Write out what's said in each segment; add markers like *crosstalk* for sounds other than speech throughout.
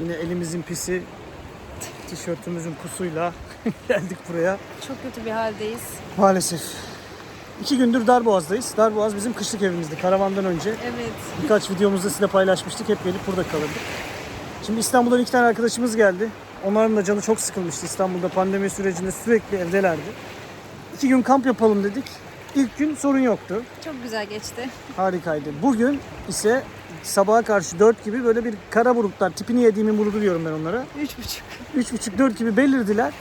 Yine elimizin pisi, tişörtümüzün pusuyla *laughs* geldik buraya. Çok kötü bir haldeyiz. Maalesef. İki gündür Darboğaz'dayız. Darboğaz bizim kışlık evimizdi karavandan önce. Evet. Birkaç videomuzda size paylaşmıştık. Hep gelip burada kalırdık. Şimdi İstanbul'dan iki tane arkadaşımız geldi. Onların da canı çok sıkılmıştı. İstanbul'da pandemi sürecinde sürekli evdelerdi. İki gün kamp yapalım dedik. İlk gün sorun yoktu. Çok güzel geçti. Harikaydı. Bugün ise sabaha karşı 4 gibi böyle bir kara bulutlar, tipini yediğimin buludu diyorum ben onlara. Üç buçuk. 3.30-4 gibi belirdiler.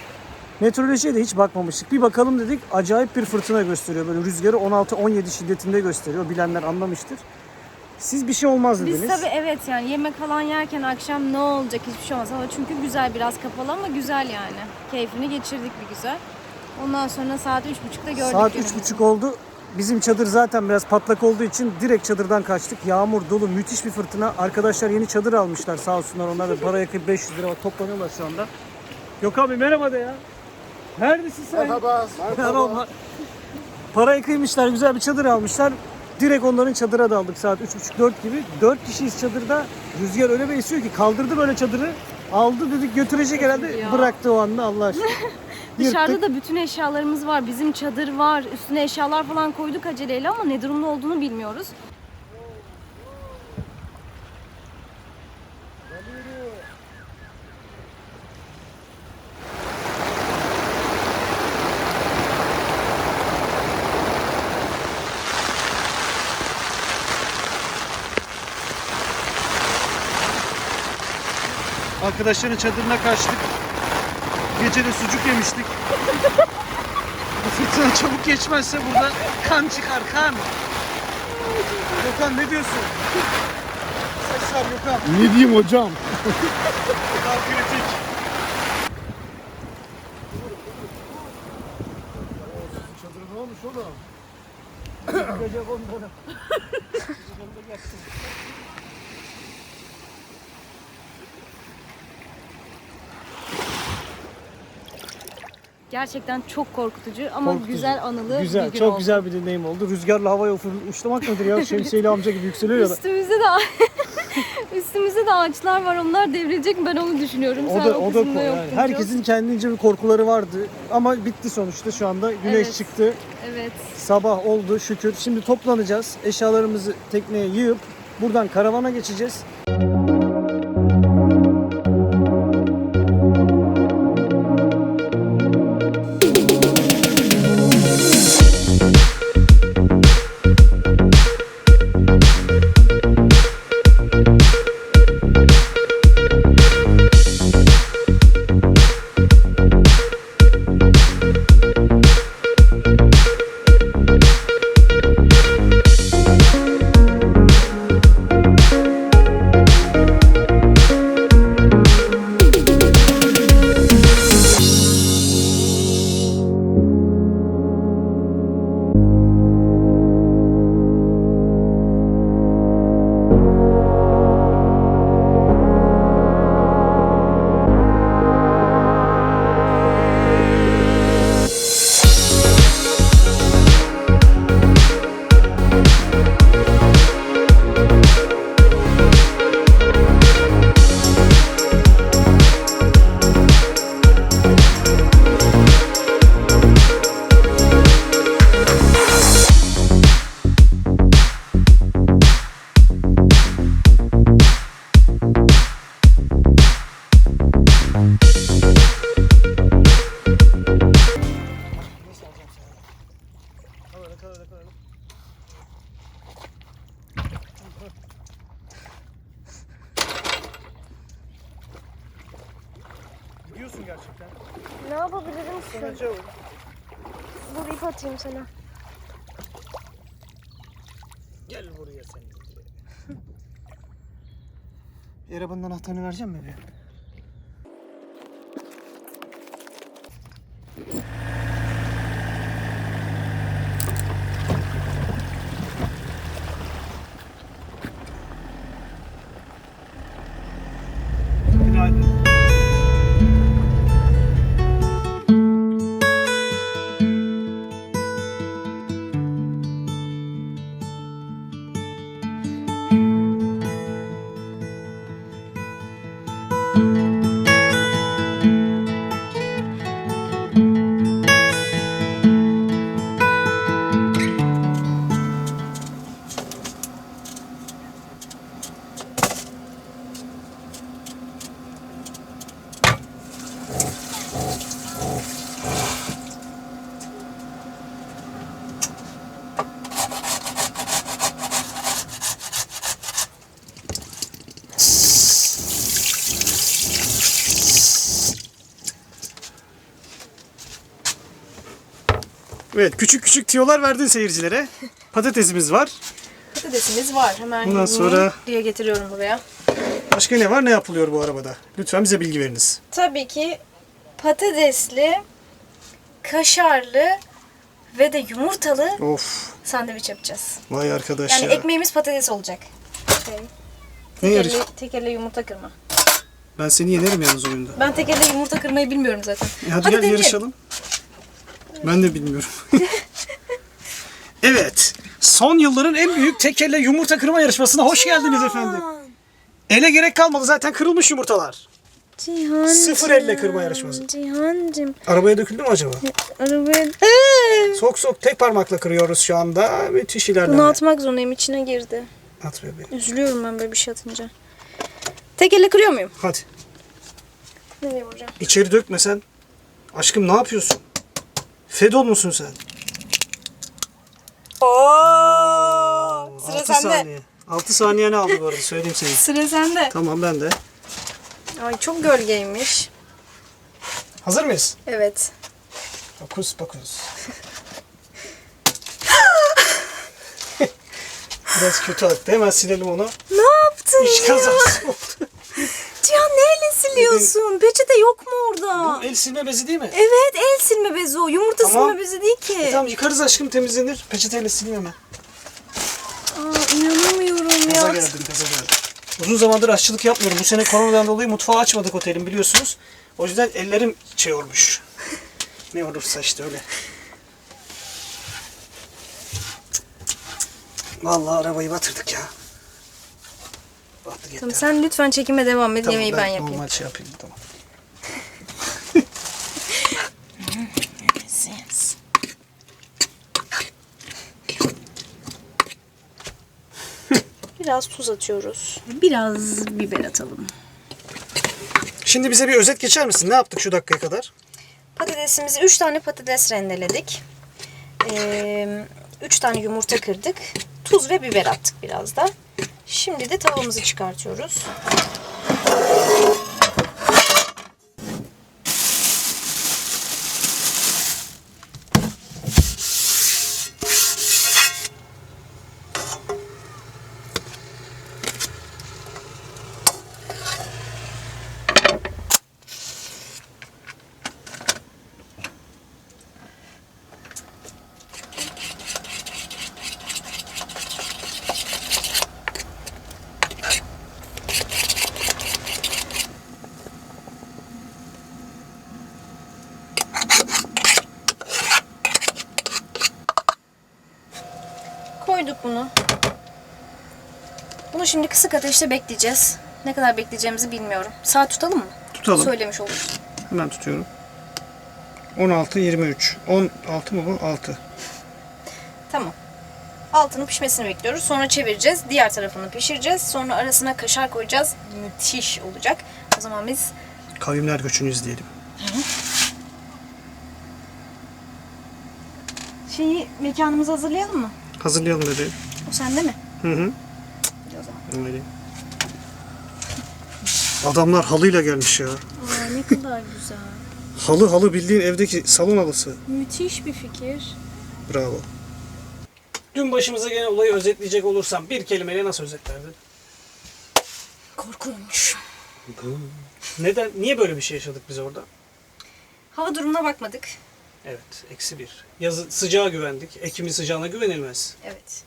Meteorolojiye de hiç bakmamıştık. Bir bakalım dedik. Acayip bir fırtına gösteriyor. Böyle rüzgarı 16-17 şiddetinde gösteriyor. Bilenler anlamıştır. Siz bir şey olmaz dediniz. Biz tabii evet yani yemek falan yerken akşam ne olacak hiçbir şey olmaz. Hava çünkü güzel biraz kapalı ama güzel yani. Keyfini geçirdik bir güzel. Ondan sonra saat üç buçukta gördük. Saat günümüzü. 3.30 oldu. Bizim çadır zaten biraz patlak olduğu için direkt çadırdan kaçtık. Yağmur dolu müthiş bir fırtına. Arkadaşlar yeni çadır almışlar sağ olsunlar. Onlar da para yakıp 500 lira toplanıyorlar şu anda. Yok abi merhaba de ya. Neredesin sen? Merhaba. Merhaba. Parayı kıymışlar, güzel bir çadır almışlar. Direkt onların çadıra daldık saat 3.30-4 gibi. 4 kişiyiz çadırda. Rüzgar öyle bir esiyor ki kaldırdı böyle çadırı. Aldı dedik götürecek herhalde. ya. Bıraktı o anda Allah aşkına. Dışarıda Yırttık. da bütün eşyalarımız var. Bizim çadır var. Üstüne eşyalar falan koyduk aceleyle ama ne durumda olduğunu bilmiyoruz. Arkadaşların çadırına kaçtık. Gece de sucuk yemiştik. Bu fırtına çabuk geçmezse burada kan çıkar kan. Gökhan ne diyorsun? Ver Gökhan. Ne diyeyim hocam? Kan kritik. Çadır ne olmuş oğlum? Gece. Gerçekten çok korkutucu ama Korkutucu. güzel anılı Güzel, bir gün çok oldu. güzel bir deneyim oldu. Rüzgarla havaya uçlamak nedir ya? *laughs* Şemsiyeli amca gibi yükseliyor ya da. Üstümüzde de *laughs* üstümüzde de ağaçlar var. Onlar devrilecek mi? Ben onu düşünüyorum. O Sen da, o, o da yani herkesin kendince bir korkuları vardı. Ama bitti sonuçta şu anda. Güneş Evet. çıktı. Evet. Sabah oldu şükür. Şimdi toplanacağız. Eşyalarımızı tekneye yığıp buradan karavana geçeceğiz. Gidiyorsun gerçekten. Ne yapabilirim ki? Sana cevap. Dur ip atayım sana. Gel buraya sen. Arabanın anahtarını vereceğim mi bir? Evet küçük küçük tiyolar verdin seyircilere. *laughs* Patatesimiz var. Patatesimiz var. Hemen Bundan sonra- diye getiriyorum buraya. Başka ne var ne yapılıyor bu arabada? Lütfen bize bilgi veriniz. Tabii ki patatesli, kaşarlı ve de yumurtalı Of sandviç yapacağız. vay arkadaş Yani ya. ekmeğimiz patates olacak. Şey, Ne yarış? elle, tek elle yumurta kırma. Ben seni yenerim yalnız oyunda. Ben tek elle yumurta kırmayı bilmiyorum zaten. E hadi, Hadi gel deneyelim. yarışalım. Ben de bilmiyorum. *laughs* evet. Son yılların en büyük tekelle yumurta kırma yarışmasına hoş geldiniz efendim. Ele gerek kalmadı zaten kırılmış yumurtalar. Cihan. Sıfır elle kırma yarışması. Cihancım. Arabaya döküldü mü acaba? Arabaya... Sok sok tek parmakla kırıyoruz şu anda. Müthiş ilerleme. Bunu atmak zorundayım. içine girdi. At bebeğim. Üzülüyorum ben böyle bir şey atınca. Tek elle kırıyor muyum? Hadi. Nereye vuracağım? İçeri dökmesen. Aşkım ne yapıyorsun? Fedon musun sen? Oo! Sıra 6 sende. saniye. 6 saniye ne aldı bu arada söyleyeyim sana. *laughs* Sıra sende. Tamam ben de. Ay çok gölgeymiş. Hazır mıyız? Evet. 9 9. *laughs* Biraz kötü attı. Hemen silelim onu. Ne yaptın İş kazası oldu. *laughs* Cihan neyle siliyorsun? Peçete yok mu orada? Bu el silme bezi değil mi? Evet el silme bezi o. Yumurta Tamam. silme bezi değil ki. E, tamam yıkarız aşkım temizlenir. Peçeteyle sileyim hemen. Aa, inanamıyorum Gaza ya. geldim gaza geldim. Uzun zamandır aşçılık yapmıyorum. Bu sene koronadan dolayı mutfağı açmadık otelin biliyorsunuz. O yüzden ellerim şey olmuş. *laughs* ne olursa işte öyle. Vallahi arabayı batırdık ya. Gitti. Tamam, sen lütfen çekime devam et. Tamam, Yemeği ben, yapayım. Normal şey yapayım tamam. *laughs* Biraz tuz atıyoruz. Biraz biber atalım. Şimdi bize bir özet geçer misin? Ne yaptık şu dakikaya kadar? Patatesimizi 3 tane patates rendeledik. 3 tane yumurta kırdık. Tuz ve biber attık biraz da. Şimdi de tavamızı çıkartıyoruz. Koyduk bunu. Bunu şimdi kısık ateşte bekleyeceğiz. Ne kadar bekleyeceğimizi bilmiyorum. Saat tutalım mı? Tutalım. Söylemiş oluruz. Hemen tutuyorum. 16 23. 16 mı bu? 6. Tamam. Altının pişmesini bekliyoruz. Sonra çevireceğiz. Diğer tarafını pişireceğiz. Sonra arasına kaşar koyacağız. Müthiş olacak. O zaman biz Kavimler göçünü izleyelim. şeyi mekanımızı hazırlayalım mı? Hazırlayalım bebeğim. O sende mi? Hı hı. Öyle. Adamlar halıyla gelmiş ya. Aa, ne kadar güzel. Halı halı bildiğin evdeki salon halısı. Müthiş bir fikir. Bravo. Dün başımıza gelen olayı özetleyecek olursam bir kelimeyle nasıl özetlerdin? Korkunç. Neden? Niye böyle bir şey yaşadık biz orada? Hava durumuna bakmadık. Evet, eksi bir. Yazı sıcağa güvendik. Ekim'in sıcağına güvenilmez. Evet.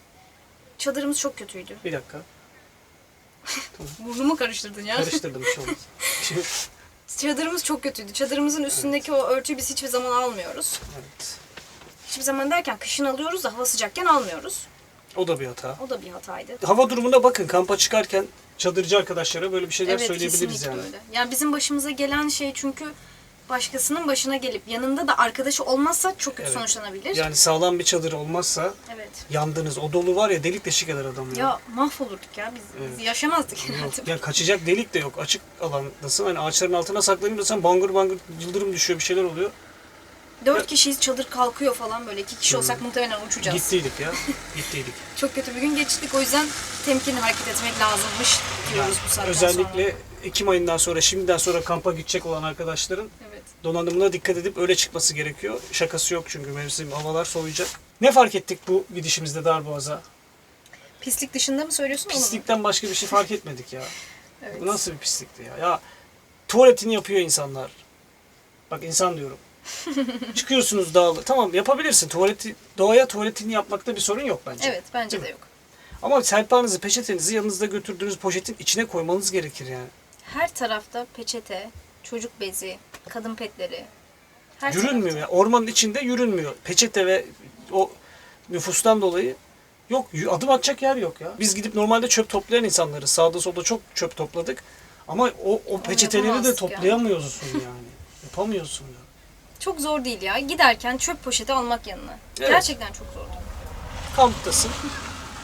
Çadırımız çok kötüydü. Bir dakika. Burnumu karıştırdın ya. Karıştırdım bir şey. Şimdi- *laughs* Çadırımız çok kötüydü. Çadırımızın üstündeki o örtüyü biz hiçbir zaman almıyoruz. evet. Hiçbir zaman derken kışın alıyoruz da hava sıcakken almıyoruz. O da bir hata. O da bir hataydı. Hava durumuna bakın. Kampa çıkarken çadırcı arkadaşlara böyle bir şeyler evet söyleyebiliriz kesinlikle yani. öyle. Yani bizim başımıza gelen şey çünkü başkasının başına gelip yanında da arkadaşı olmazsa çok kötü Evet. sonuçlanabilir. Yani sağlam bir çadır olmazsa Evet. yandınız. O dolu var ya delik deşik eder adam ya. Ya mahvolurduk ya biz, biz yaşamazdık herhalde. Ya kaçacak delik de yok. Açık alandasın. Hani ağaçların altına saklanayım desen bangır bangır yıldırım düşüyor bir şeyler oluyor. Dört kişiyiz çadır kalkıyor falan böyle. iki kişi olsak muhtemelen uçacağız. Gittiydik ya. *laughs* Gittiydik. Çok kötü bir gün geçirdik o yüzden temkinli hareket etmek lazımmış diyoruz bu saatten sonra. Özellikle Ekim ayından sonra, şimdiden sonra kampa gidecek olan arkadaşların Evet. donanımına dikkat edip öyle çıkması gerekiyor. Şakası yok çünkü mevsim havalar soğuyacak. Ne fark ettik bu gidişimizde Darboğaz'a? Pislik dışında mı söylüyorsun onu? Pislikten başka bir şey fark etmedik ya. *laughs* Evet. Bu nasıl bir pislikti ya? Ya tuvaletini yapıyor insanlar. Bak insan diyorum. *laughs* Çıkıyorsunuz dağlı. Tamam yapabilirsin. Tuvaleti, doğaya tuvaletini yapmakta bir sorun yok bence. Evet bence Değil de mi? yok. Ama serpanızı, peçetenizi yanınızda götürdüğünüz poşetin içine koymanız gerekir yani. Her tarafta peçete, çocuk bezi, kadın petleri. Her Yürünmüyor tarafta. ya. Ormanın içinde yürünmüyor. Peçete ve o nüfustan dolayı yok. Adım atacak yer yok ya. Biz gidip normalde çöp toplayan insanlarız. Sağda solda çok çöp topladık. Ama o, o peçeteleri de toplayamıyorsun yani. *laughs* Yapamıyorsun ya. Çok zor değil ya. Giderken çöp poşeti almak yanına. Evet. Gerçekten çok zor. Kamptasın.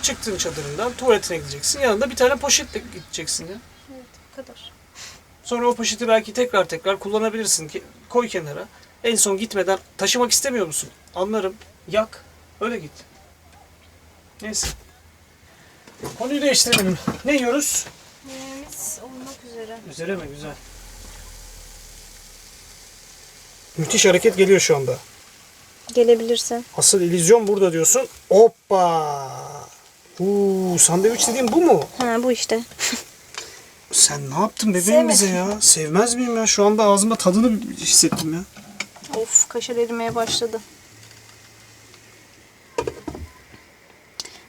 Çıktın çadırından tuvaletine gideceksin. Yanında bir tane poşetle gideceksin ya. Evet bu kadar. Sonra o poşeti belki tekrar tekrar kullanabilirsin. Ki- Koy kenara. En son gitmeden taşımak istemiyor musun? Anlarım. Yak. Öyle git. Neyse. Konuyu değiştirelim. Ne yiyoruz? Yemeğimiz olmak üzere. Üzere mi? Güzel. Müthiş hareket geliyor şu anda. Gelebilirsin. Asıl illüzyon burada diyorsun. Hoppa. Uuu sandviç dediğin bu mu? Ha bu işte. *laughs* Sen ne yaptın bebeğim bize ya? Sevmez miyim ya? Şu anda ağzımda tadını hissettim ya. Of kaşar erimeye başladı.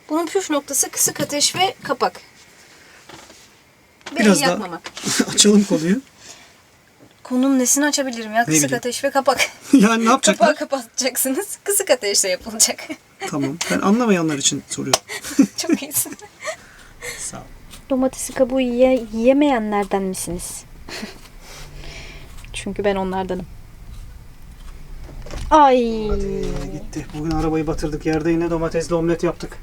Bunun püf noktası kısık ateş ve kapak. Beni Biraz daha- yakmamak. *laughs* Açalım konuyu. Konunun nesini açabilirim ya? Kısık bileyim. ateş ve kapak. *laughs* yani ne yapacaklar? Kapağı kapatacaksınız. Kısık ateşle yapılacak. tamam. Ben anlamayanlar için soruyorum. *laughs* Çok iyisin. Sağ ol. Domatesi kabuğu ye- yemeyenlerden misiniz? *laughs* Çünkü ben onlardanım. Ay. Hadi gitti. Bugün arabayı batırdık. Yerde yine domatesli omlet yaptık.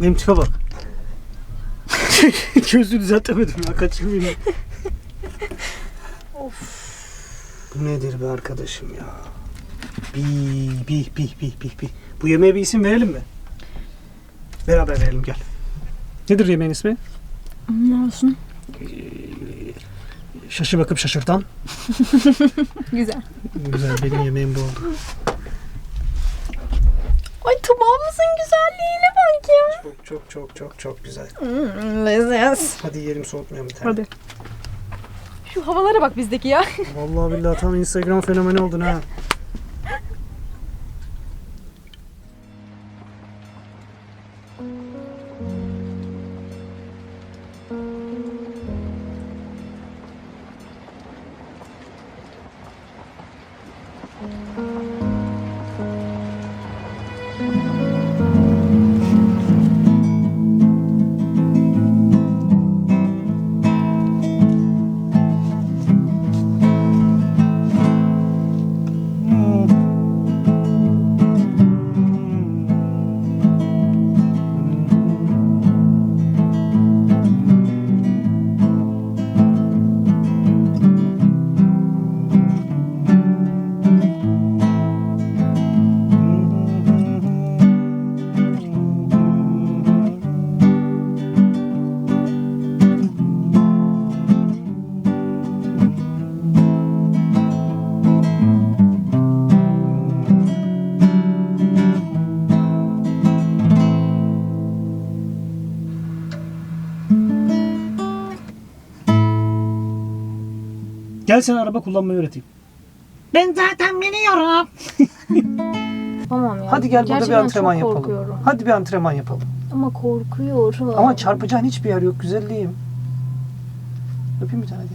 Benim tipe bak. *laughs* Gözünü düzeltemedim ya kaçırmayayım. *laughs* of. Bu nedir be arkadaşım ya? Bi bi bi bi bi bi. Bu yemeğe bir isim verelim mi? Beraber verelim gel. Nedir yemeğin ismi? Ne olsun? Şaşı bakıp şaşırtan. *laughs* Güzel. Güzel benim yemeğim bu oldu. Ay tabağımızın güzelliğine ya. Çok çok çok çok çok güzel. Hmm, lezzet. Hadi yiyelim soğutmayalım bir tane. Hadi. Şu havalara bak bizdeki ya. Vallahi billahi tam Instagram fenomeni oldun ha. Gel sana araba kullanmayı öğreteyim. *laughs* Tamam ya. Hadi gel burada bir Gerçekten antrenman çok yapalım. korkuyorum. Hadi bir antrenman yapalım. Ama korkuyorum. Ama çarpacağın hiçbir yer yok güzelliğim. Öpeyim bir tane hadi.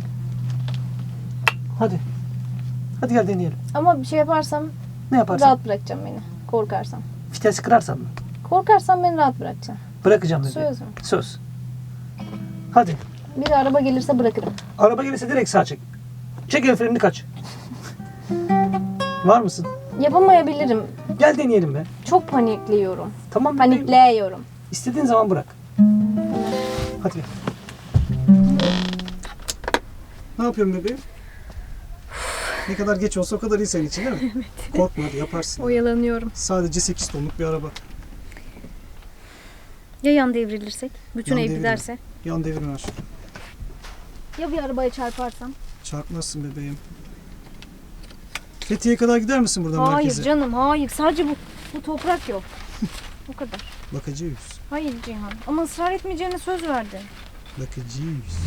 Hadi. Hadi gel deneyelim. Ama bir şey yaparsam Ne yaparsın? rahat bırakacağım beni. Korkarsam. Vitesi kırarsan mı? Korkarsam beni rahat bırakacaksın. Bırakacağım dedi. Söz mü? Söz. Hadi. Bir araba gelirse bırakırım. Araba gelirse direkt sağ çek. Çek el frenini kaç. Var mısın? Yapamayabilirim. Gel deneyelim be. Çok panikliyorum. Tamam. Panikliyorum. İstediğin zaman bırak. Hadi gel. Ne yapıyorsun bebeğim? ne kadar geç olsa o kadar iyi senin için değil mi? *laughs* evet. Korkma hadi yaparsın. Oyalanıyorum. Sadece 8 tonluk bir araba. Ya yan devrilirsek? Bütün Yan ev devrilir. giderse? Yan devirme aşkım. Ya bir arabaya çarparsam? Çarpmazsın bebeğim. Fethiye'ye kadar gider misin buradan Hayır merkeze? canım hayır. Sadece bu, bu toprak yok. *laughs* o kadar. Bakıcıyız. Hayır Cihan. Ama ısrar etmeyeceğine söz verdin. Bakıcıyız.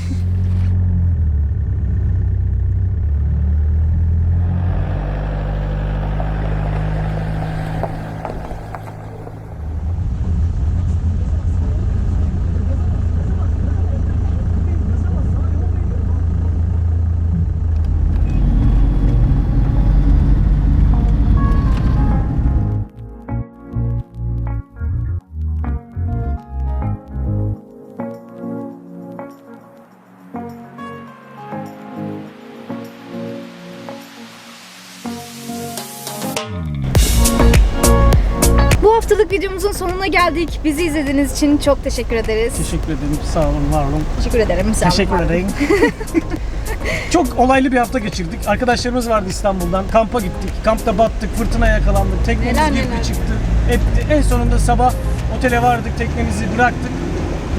Haftalık videomuzun sonuna geldik. Bizi izlediğiniz için çok teşekkür ederiz. Teşekkür ederim. Sağ olun, var olun. Teşekkür ederim. Sağ olun. Teşekkür ederim. *laughs* Çok olaylı bir hafta geçirdik. Arkadaşlarımız vardı İstanbul'dan. Kampa gittik. Kampta battık, fırtına yakalandık. Teknemiz Neler girdi neler. çıktı. Etti. En sonunda sabah otele vardık. Teknemizi bıraktık.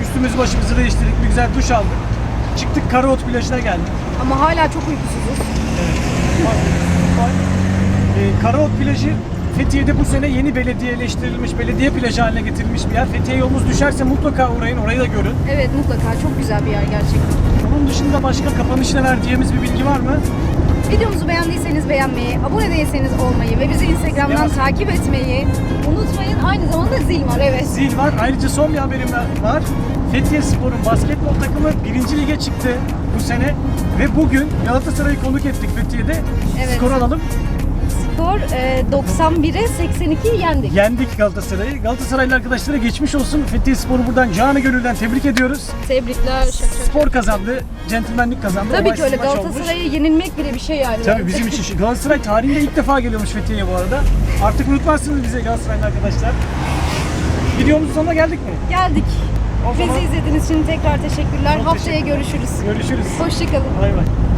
Üstümüzü başımızı değiştirdik. Bir güzel duş aldık. Çıktık Karaot plajına geldik. Ama hala çok uykusuzuz. Ee, Karaot plajı Fethiye'de bu sene yeni belediyeleştirilmiş, belediye plajı haline getirilmiş bir yer. Fethiye yolunuz düşerse mutlaka uğrayın, orayı da görün. Evet mutlaka. Çok güzel bir yer gerçekten. Onun dışında başka kapanış neler diyeceğimiz bir bilgi var mı? Videomuzu beğendiyseniz beğenmeyi, abone değilseniz olmayı ve bizi Instagram'dan Yavaş. takip etmeyi unutmayın. Aynı zamanda zil var evet. Zil var. Ayrıca son bir haberim var. Fethiye Spor'un basketbol takımı 1. lige çıktı bu sene. Ve bugün Galatasaray'ı konuk ettik Fethiye'de. Evet. Skor alalım. Skor e, 91'e 82 yendik. Yendik Galatasaray'ı. Galatasaraylı arkadaşlara geçmiş olsun. Fethiye Spor'u buradan canı gönülden tebrik ediyoruz. Tebrikler. Şak şak. Spor kazandı. Centilmenlik kazandı. Tabii ki öyle maç olmuş. Galatasaray'a yenilmek bile bir şey yani. Tabii bizim için. Galatasaray tarihinde ilk defa geliyormuş Fethiye'ye bu arada. Artık unutmazsınız bize Galatasaraylı arkadaşlar. Videomuzun sonuna geldik mi? Geldik. O zaman Bizi izlediğiniz için tekrar teşekkürler. Çok Haftaya teşekkürler. görüşürüz. görüşürüz. Hoşçakalın. Bay bay.